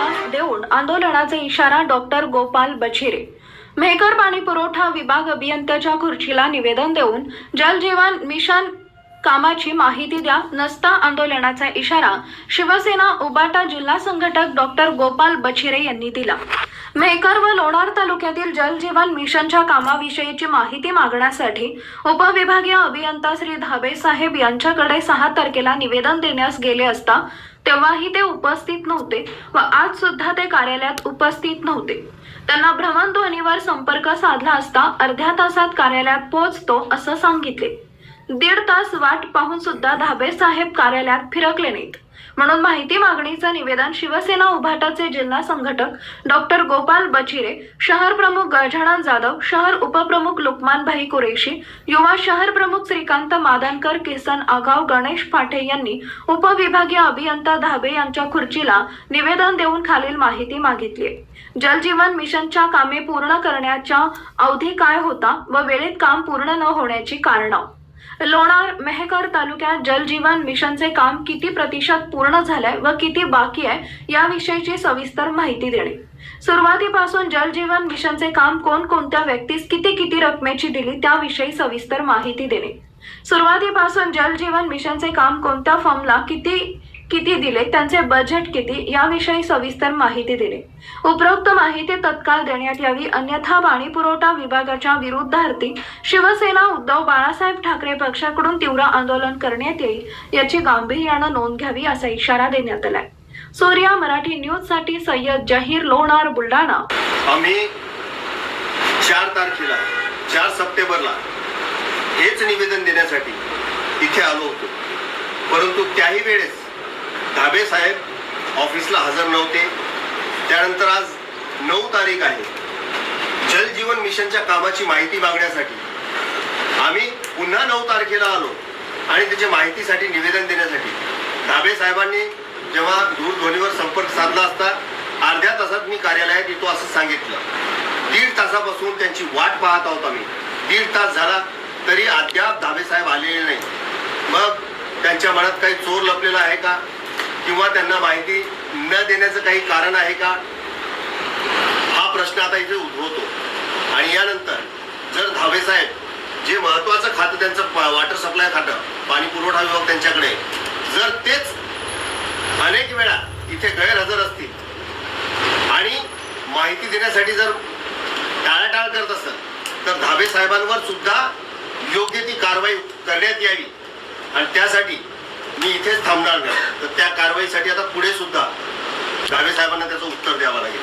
निवेदन देऊन आंदोलनाचा इशारा डॉक्टर गोपाल बछिरे. मेहकर पाणी पुरवठा विभाग अभियंत्याच्या खुर्चीला निवेदन देऊन जलजीवन मिशन कामाची माहिती द्या नसता आंदोलनाचा इशारा शिवसेना उबाटा जिल्हा संघटक डॉक्टर गोपाल बछिरे यांनी दिला. मेकर व लोणार तालुक्यातील जलजीवन मिशनच्या कामाविषयीची माहिती मागण्यासाठी उपविभागीय अभियंता श्री धाबे साहेब यांच्याकडे सहा तारखेला निवेदन देण्यास गेले असता तेव्हाही ते उपस्थित नव्हते व आज सुद्धा ते कार्यालयात उपस्थित नव्हते. त्यांना भ्रमणध्वनीवर संपर्क साधला असता अर्ध्या तासात कार्यालयात पोहोचतो असं सांगितले. दीड तास वाट पाहून सुद्धा धाबे साहेब कार्यालयात फिरकले नाहीत. म्हणून माहिती मागणीचं निवेदन शिवसेना उभाटाचे जिल्हा संघटक डॉक्टर गोपाल बचिरे शहर प्रमुख गजानन जाधव शहर उपप्रमुख लुकमानभाई कुरेशी युवा शहर प्रमुख श्रीकांत मादानकर किसन आगाव गणेश पाठे यांनी उपविभागीय अभियंता धाबे यांच्या खुर्चीला निवेदन देऊन खालील माहिती मागितली. जलजीवन मिशनच्या कामे पूर्ण करण्याच्या अवधी काय होता व वेळेत काम पूर्ण न होण्याची कारणं. लोणार मेहकर तालुक्यात जलजीवन मिशनचे काम किती प्रतिशत पूर्ण झालंय व किती बाकी आहे याविषयीची सविस्तर माहिती देणे. सुरुवातीपासून जलजीवन मिशनचे काम कोणकोणत्या व्यक्तीस किती किती रकमेची दिली त्याविषयी सविस्तर माहिती देणे. सुरुवातीपासून जलजीवन मिशनचे काम कोणत्या फर्मला किती किती दिले त्यांचे बजेट किती याविषयी सविस्तर माहिती दिली. उपरोक्त माहिती तत्काळ देण्यात यावी अन्यथा पाणी पुरवठा विभागाच्या विरुद्धार्थी शिवसेना उद्धव बाळासाहेब ठाकरे पक्षाकडून तीव्र आंदोलन करण्यात येईल याची गांभीर्यानं नोंद घ्यावी असा इशारा देण्यात आलाय. सूर्या मराठी न्यूजसाठी सय्यद जहीर लोणार बुलढाणा. आम्ही चार तारखेला चार सप्टेंबरला हेच निवेदन देण्यासाठी इथे आलो होतो. परंतु त्याही वेळेस धाबे साहेब ऑफिसला हजर नव्हते. त्यानंतर आज नऊ तारीख आहे. जल जीवन मिशनच्या कामाची माहिती मागण्यासाठी आम्ही पुन्हा नऊ तारखेला आलो आणि त्याच्या माहितीसाठी निवेदन देण्यासाठी. धाबे साहेबांनी जेव्हा दूरध्वनीवर संपर्क साधला असता अर्ध्या तासात मी कार्यालयात येतो असं सांगितलं. दीड तासापासून त्यांची वाट पाहत आहोत आम्ही. दीड तास झाला तरी अद्याप धाबे साहेब आलेले नाही मग त्यांच्या मनात काही चोर लपलेला आहे का? किंवा त्यांना माहिती न देण्याचं काही कारण आहे का? हा प्रश्न आता इथे उद्भवतो. आणि यानंतर जर धावे साहेब जे महत्वाचं खातं त्यांचं वॉटर सप्लाय खातं पाणी पुरवठा विभाग त्यांच्याकडे जर तेच अनेक वेळा इथे गैरहजर असतील आणि माहिती देण्यासाठी जर टाळाटाळ करत असत तर धाबे साहेबांवर सुद्धा योग्य ती कारवाई करण्यात यावी. आणि त्यासाठी मी इथेच थांबणार नाही. तर त्या कारवाईसाठी आता पुढे सुद्धा साहेबांना त्याचं उत्तर द्यावं लागेल.